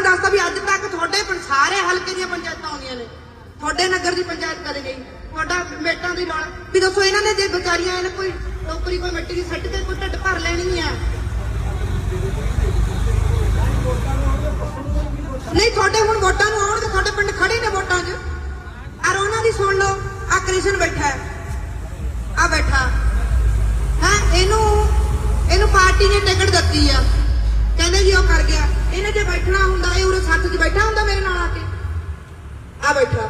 ਤੁਹਾਨੂੰ ਦੱਸਦਾ ਵੀ ਅੱਜ ਤੱਕ ਤੁਹਾਡੇ ਪਿੰਡ ਸਾਰੇ ਹਲਕੇ ਦੀਆਂ ਪੰਚਾਇਤਾਂ ਆਉਂਦੀਆਂ ਨੇ। ਤੁਹਾਡੇ ਨਗਰ ਦੀ ਪੰਚਾਇਤ ਕਦੇ ਗਈ। ਤੁਹਾਡਾ ਮੇਟਾਂ ਦੀ ਰੌਲਾ ਵੀ ਦੱਸੋ, ਇਹਨਾਂ ਨੇ ਜੇ ਵਿਚਾਰੀਆਂ ਇਹਨੇ ਕੋਈ ਟੋਕਰੀ ਕੋਈ ਮਿੱਟੀ ਦੀ ਸੱਟ ਕੇ ਕੋਈ ਢਿੱਡ ਭਰ ਲੈਣੀ ਆ? ਨਹੀਂ, ਤੁਹਾਡੇ ਹੁਣ ਵੋਟਾਂ ਨੂੰ ਆਉਣਗੇ ਤੁਹਾਡੇ ਪਿੰਡ ਖੜੇ ਨੇ ਵੋਟਾਂ 'ਚ। ਔਰ ਉਹਨਾਂ ਦੀ ਸੁਣ ਲਓ, ਆ ਕ੍ਰਿਸ਼ਨ ਬੈਠਾ ਹੈ। ਆ ਬੈਠਾ। ਹਾਂ, ਇਹਨੂੰ ਇਹਨੂੰ ਪਾਰਟੀ ਨੇ ਟਿਕਟ ਦਿੱਤੀ ਆ। ਕਹਿੰਦੇ ਜੀ ਉਹ ਕਰ ਗਿਆ। ਇਹਨੇ ਜੇ ਬੈਠਣਾ ਹੁੰਦਾ, ਇਹ ਉਰੇ ਸੱਥ 'ਚ ਬੈਠਾ ਹੁੰਦਾ ਮੇਰੇ ਨਾਲ ਆ ਕੇ। ਆ ਬੈਠਾ।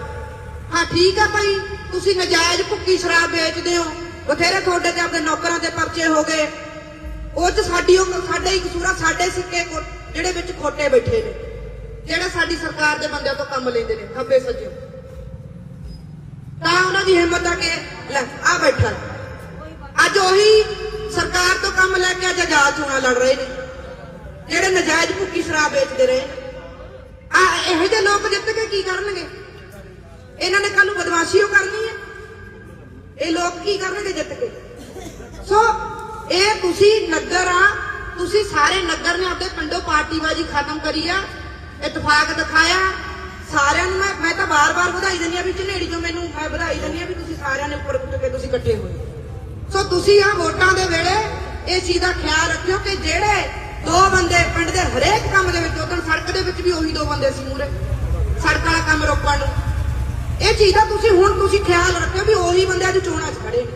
ਹਾਂ, ਠੀਕ ਆ ਭਾਈ। ਤੁਸੀਂ ਨਜਾਇਜ਼ ਭੁੱਕੀ ਸ਼ਰਾਬ ਵੇਚਦੇ ਹੋ। ਬਥੇਰੇ ਤੁਹਾਡੇ ਤੇ ਆਪਣੇ ਨੌਕਰਾਂ ਦੇ ਪਰਚੇ ਹੋ ਗਏ। ਉਹ ਚ ਸਾਡੀ ਉਹ ਸਾਡੇ ਹੀ ਕਸੂਰਾ ਸਾਡੇ ਸਿੱਕੇ ਜਿਹੜੇ ਵਿੱਚ ਖੋਟੇ ਬੈਠੇ ਨੇ। ਜਿਹੜੇ ਸਾਡੀ ਸਰਕਾਰ ਦੇ ਬੰਦਿਆਂ ਤੋਂ ਕੰਮ ਲੈਂਦੇ ਨੇ, ਖੱਬੇ ਸੱਜੇ। ਤਾਂ ਉਹਨਾਂ ਦੀ ਹਿੰਮਤ ਆ ਕੇ, ਲੈ, ਆ ਬੈਠਾ। ਅੱਜ ਉਹੀ ਸਰਕਾਰ ਤੋਂ ਕੰਮ ਲੈ ਕੇ ਅੱਜ ਆਜ਼ਾਦ ਚੋਣਾਂ ਲੜ ਰਹੇ ਨੇ। ਜਿਹੜੇ ਨਜਾਇਜ਼ ਭੁੱਕੀ ਸ਼ਰਾਬ ਵੇਚਦੇ ਰਹੇ। ਆ, ਇਹੋ ਜਿਹੇ ਲੋਕ ਜਿੱਤ ਕੇ ਕੀ ਕਰਨਗੇ? ਇਹਨਾਂ ਨੇ ਕੱਲ ਨੂੰ ਬਦਮਾਸ਼ੀ ਉਹ ਕਰਨੀ ਹੈ। ਇਹ ਲੋਕ ਕੀ ਕਰਨਗੇ ਜਿੱਤ ਕੇ? ਸੋ, ਇਹ ਤੁਸੀਂ ਨਗਰ ਆ, ਤੁਸੀਂ ਸਾਰੇ ਨਗਰ ਨੇ ਆਪਣੇ ਪਿੰਡੋਂ ਪਾਰਟੀਬਾਜ਼ੀ ਖਤਮ ਕਰੀ ਆ, ਇਤਫਾਕ ਦਿਖਾਇਆ। ਸਾਰਿਆਂ ਨੂੰ ਮੈਂ ਮੈਂ ਤਾਂ ਬਾਰ-ਬਾਰ ਵਧਾਈ ਦਿੰਦੀ ਆ ਵੀ ਝਨੇੜੀ ਜੋ ਮੈਨੂੰ ਮੈਂ ਵਧਾਈ ਦਿੰਦੀ ਆ ਵੀ ਤੁਸੀਂ ਸਾਰਿਆਂ ਨੇ ਉੱਪਰ ਉੱਠ ਕੇ ਤੁਸੀਂ ਇਕੱਠੇ ਹੋਏ। ਸੋ ਤੁਸੀਂ ਆ ਵੋਟਾਂ ਦੇ ਵੇਲੇ ਇਹ ਚੀਜ਼ ਦਾ ਖਿਆਲ ਰੱਖਿਓ ਕਿ ਜਿਹੜੇ ਦੋ ਬੰਦੇ ਪਿੰਡ ਦੇ ਹਰੇਕ ਕੰਮ ਦੇ ਵਿੱਚ ਉਦੋਂ ਸੜਕ ਦੇ ਵਿੱਚ ਵੀ ਉਹੀ ਦੋ ਬੰਦੇ ਸੀ ਮੂਰੇ ਸੜਕ ਵਾਲਾ ਕੰਮ ਰੋਕਣ ਨੂੰ। ਇਹ ਚੀਜ਼ ਦਾ ਤੁਸੀਂ ਹੁਣ ਤੁਸੀਂ ਖਿਆਲ ਰੱਖਿਓ ਵੀ ਉਹੀ ਬੰਦੇ ਅੱਜ ਚੋਣਾਂ 'ਚ ਖੜੇ ਨੇ।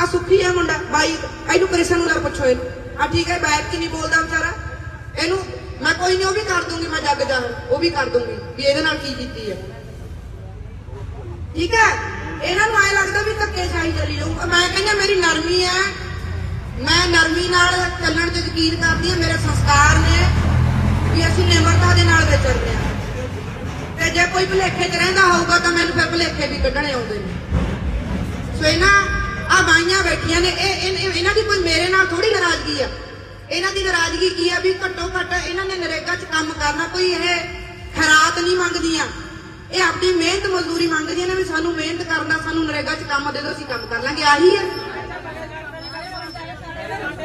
ਆ ਸੁੱਖੀ ਆ ਮੁੰਡਾ, ਬਾਈ, ਇਹਨੂੰ ਕ੍ਰਿਸ਼ਨ ਨੂੰ ਨਾ ਪੁੱਛੋ ਇਹਨੂੰ। ਆ ਠੀਕ ਹੈ, ਬੈਠ ਕੇ ਨਹੀਂ ਬੋਲਦਾ ਵਿਚਾਰਾ। ਇਹਨੂੰ ਮੈਂ ਕੋਈ ਨਹੀਂ, ਉਹ ਵੀ ਕਰ ਦੂੰਗੀ, ਮੈਂ ਜੱਗ ਜਾਹਰ ਉਹ ਵੀ ਕਰ ਦੂੰਗੀ, ਵੀ ਇਹਦੇ ਨਾਲ ਕੀ ਕੀਤੀ ਹੈ। ਠੀਕ ਹੈ? ਇਹਨਾਂ ਨੂੰ ਐ ਲੱਗਦਾ ਵੀ ਧੱਕੇ ਸ਼ਾਹੀ ਚਲੀ ਜਾਊ। ਮੈਂ ਕਹਿੰਦਾ ਮੇਰੀ ਨਰਮੀ ਹੈ। ਮੈਂ ਨਰਮੀ ਨਾਲ ਚੱਲਣ ਤੇ ਯਕੀਨ ਕਰਦੀ ਹਾਂ, ਮੇਰੇ ਸੰਸਕਾਰ ਨੇ ਵੀ ਅਸੀਂ ਨਿਮਰਤਾ ਦੇ ਨਾਲ ਵਿਚਰਦੇ ਹਾਂ। ਤੇ ਜੇ ਕੋਈ ਭੁਲੇਖੇ 'ਚ ਰਹਿੰਦਾ ਹੋਊਗਾ ਤਾਂ ਮੈਨੂੰ ਫਿਰ ਭੁਲੇਖੇ ਵੀ ਕੱਢਣੇ ਆਉਂਦੇ ਨੇ। ਸੋ ਇਹਨਾਂ ਆ ਬਾਈਆਂ ਬੈਠੀਆਂ ਨੇ, ਇਹ ਇਹਨਾਂ ਦੀ ਕੋਈ ਮੇਰੇ ਨਾਲ ਥੋੜੀ ਨਾਰਾਜ਼ਗੀ ਆ। ਇਹਨਾਂ ਦੀ ਨਾਰਾਜ਼ਗੀ ਕੀ ਆ ਵੀ ਘੱਟੋ ਘੱਟ ਇਹਨਾਂ ਨੇ ਨਰੇਗਾ 'ਚ ਕੰਮ ਕਰਨਾ ਕੋਈ ਇਹ ਖਰਾਤ ਨਹੀਂ ਮੰਗਦੀਆਂ। ਇਹ ਆਪਣੀ ਮਿਹਨਤ ਮਜ਼ਦੂਰੀ ਮੰਗਦੀਆਂ ਨੇ ਵੀ ਸਾਨੂੰ ਮਿਹਨਤ ਕਰਨਾ ਸਾਨੂੰ ਨਰੇਗਾ 'ਚ ਕੰਮ ਦੇ ਦਿਓ, ਅਸੀਂ ਕੰਮ ਕਰ ਲਾਂਗੇ। ਆਹੀ ਆ।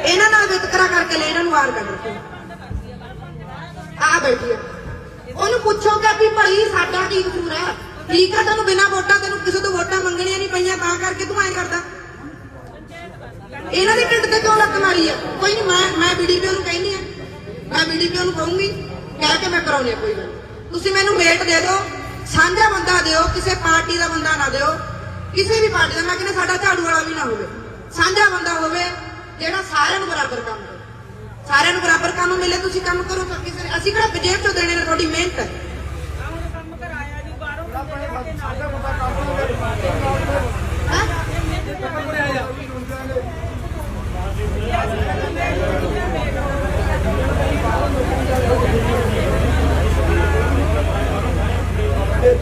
ਇਹਨਾਂ ਨਾਲ ਵਿਤਕਰਾ ਕਰਕੇ ਲੈ, ਇਹਨਾਂ ਨੂੰ ਵਾਰ ਕਰ ਰੱਖੋ। ਆ ਬੈਠੀ ਉਹਨੂੰ ਪੁੱਛੋਗਾ ਵੀ ਭਈ ਸਾਡਾ ਕੀ ਕਸੂਰ ਹੈ? ਠੀਕ ਆ ਤੈਨੂੰ ਬਿਨਾਂ ਵੋਟਾਂ, ਤੈਨੂੰ ਕਿਸੇ ਤੋਂ ਵੋਟਾਂ ਮੰਗਣੀਆਂ ਨਹੀਂ ਪਈਆਂ, ਤਾਂ ਕਰਕੇ ਤੂੰ ਐਂ ਕਰਦਾ। ਇਹਨਾਂ ਦੇ ਢਿੱਡ ਤੇ ਕਿਉਂ ਲੱਤ ਮਾਰੀ ਆ ਕੋਈ ਨਹੀਂ ਮੈਂ ਮੈਂ ਬੀਡੀਪੀਓ ਨੂੰ ਕਹਿੰਦੀ ਆ ਮੈਂ ਬੀਡੀਪੀਓ ਨੂੰ ਕਹੂੰਗੀ, ਕਹਿ ਕੇ ਮੈਂ ਕਰਾਉਣੀ ਆ ਕੋਈ ਗੱਲ ਤੁਸੀਂ ਮੈਨੂੰ ਮੇਟ ਦੇ ਦਿਓ, ਸਾਂਝਾ ਬੰਦਾ ਦਿਓ, ਕਿਸੇ ਪਾਰਟੀ ਦਾ ਬੰਦਾ ਨਾ ਦਿਓ। ਕਿਸੇ ਵੀ ਪਾਰਟੀ ਦਾ, ਮੈਂ ਕਹਿੰਦਾ ਸਾਡਾ ਝਾੜੂ ਵਾਲਾ ਵੀ ਨਾ ਹੋਵੇ। ਸਾਂਝਾ ਬੰਦਾ ਹੋਵੇ ਜਿਹੜਾ ਸਾਰਿਆਂ ਨੂੰ ਬਰਾਬਰ ਕੰਮ ਕਰੇ। ਸਾਰਿਆਂ ਨੂੰ ਬਰਾਬਰ ਕੰਮ ਮਿਲੇ ਤੁਸੀਂ ਕੰਮ ਕਰੋ ਤਾਂ ਕਿਸੇ ਨੇ ਅਸੀਂ ਕਿਹੜਾ ਜੇਬ ਚੋਂ ਦੇਣੇ ਨੇ ਤੁਹਾਡੀ ਮਿਹਨਤ? ਹੈ?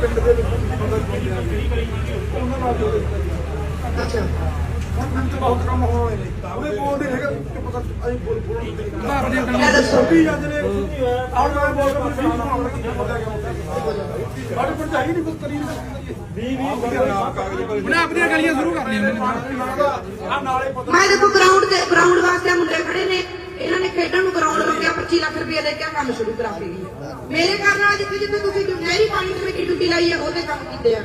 ਪਿੰਡ ਦੇ ਵਿੱਚ ਮਦਦ ਕੀਤੀ ਉਹਨਾਂ ਨਾਲ ਜੋੜੇ। ਅੱਛਾ। ਹੁਣ ਮੈਨੂੰ ਤਾਂ ਬਹੁਤ ਕੰਮ ਹੋਏ ਨੇ ਉਹਦੇ ਬੋਲ ਨਹੀਂ ਹੈਗਾ ਕਿ ਪਤਾ ਅਸੀਂ ਬੋਲ ਬੋਲ ਲੈ ਦੱਸੋ ਵੀ ਜਾਂਦੇ ਨੇ ਆਉਣ ਵਾਲੇ ਬੋਲ ਕੇ ਵੀ ਬਣਾਉਣ ਕੀ ਪਤਾ ਕਿਉਂ ਸਾਡੇ ਪਿੰਡ ਚਾਹੀ ਨਹੀਂ ਕੁਝ ਵੀ ਵੀ ਉਹਨੇ ਆਪਣੀਆਂ ਗਲੀਆਂ ਸ਼ੁਰੂ ਕਰਨੀਆਂ ਨੇ। ਮੈਂ ਦੇਖੋ ਗਰਾਊਂਡ ਤੇ ਗਰਾਊਂਡ ਵਾਸਤੇ ਮੁੰਡੇ ਖੜੇ ਨੇ। ਇਹਨਾਂ ਨੇ ਖੇਡਣ ਨੂੰ ਗਰਾਊਂਡ ਮੰਗਿਆ 25 ਲੱਖ ਰੁਪਏ ਦੇ ਕੇ ਕੰਮ ਸ਼ੁਰੂ ਕਰਾ ਕੇ ਮੇਰੇ ਘਰ ਨਾਲ ਜਿੱਥੇ ਜਿੱਥੇ ਤੁਸੀਂ ਨਹਿਰੀ ਪਾਣੀ ਦੇ ਵਿੱਚ ਡਿਊਟੀ ਲਾਈ ਹੈ ਉਹਦੇ ਕੰਮ ਕੀਤੇ ਆ।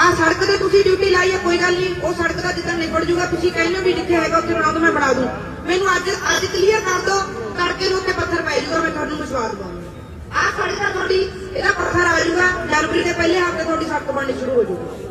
ਆ ਸੜਕ ਤੇ ਤੁਸੀਂ ਡਿਊਟੀ ਲਾਈ ਆ, ਕੋਈ ਗੱਲ ਨਹੀਂ, ਉਹ ਸੜਕ ਦਾ ਜਿੱਦਾਂ ਨਿਬੜ ਜੂਗਾ, ਤੁਸੀਂ ਕਹਿੰਦੇ ਹੋ ਵੀ ਜਿੱਥੇ ਹੈਗਾ ਉੱਥੇ ਬਣਾ ਦੋ ਮੈਂ ਬਣਾ ਦੂੰ। ਮੈਨੂੰ ਅੱਜ ਅੱਜ ਕਲੀਅਰ ਕਰ ਦੋ ਤੜਕੇ ਨੂੰ ਉੱਥੇ ਪੱਥਰ ਪੈ ਜੂਗਾ, ਮੈਂ ਤੁਹਾਨੂੰ ਵਿਸ਼ਵਾਸ ਦਵਾਂਗਾ ਆ ਸੜਕ ਆ ਤੁਹਾਡੀ, ਇਹਦਾ ਪੱਥਰ ਆ ਜੂਗਾ, ਜਨਵਰੀ ਦੇ ਪਹਿਲੇ ਹਫ਼ਤੇ ਤੁਹਾਡੀ ਸੜਕ ਬਣਨੀ ਸ਼ੁਰੂ ਹੋ ਜੂਗੀ।